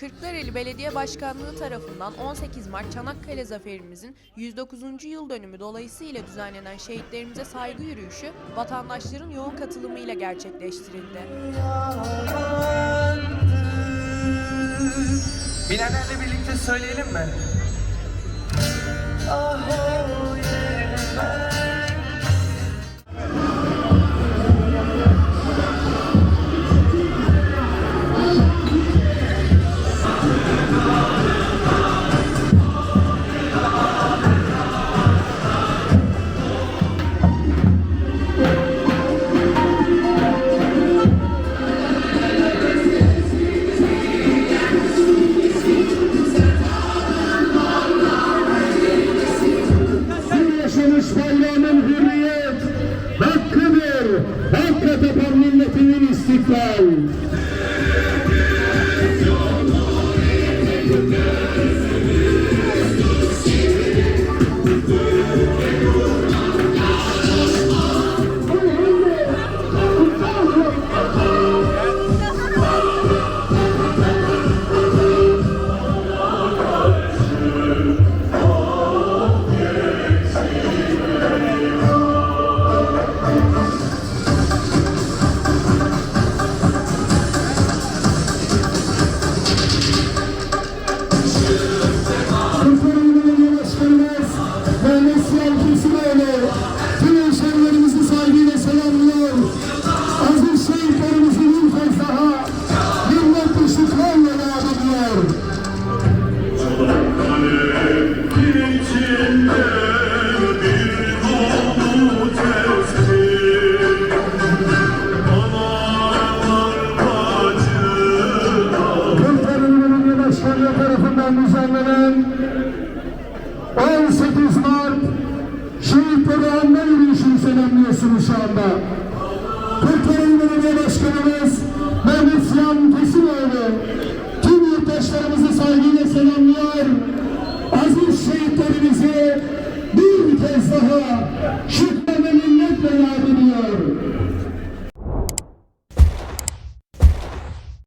Kırklareli Belediye Başkanlığı tarafından 18 Mart Çanakkale Zaferimizin 109. yıl dönümü dolayısıyla düzenlenen şehitlerimize saygı yürüyüşü vatandaşların yoğun katılımıyla gerçekleştirildi. Bilenlerle birlikte söyleyelim mi? Bayrağının hürriyet hakkıdır. Hakka tapan milletinin istiklal. Tarafından düzenlenen 18 Mart şehitleri anma yürüyüşünü selamlıyorsunuz şu anda. Kırklareli Belediye Başkanımız Mehmet Siyam Kesimoğlu tüm yurttaşlarımızı saygıyla selamlıyor. Aziz şehitlerimizi bir kez daha şükür ve minnetle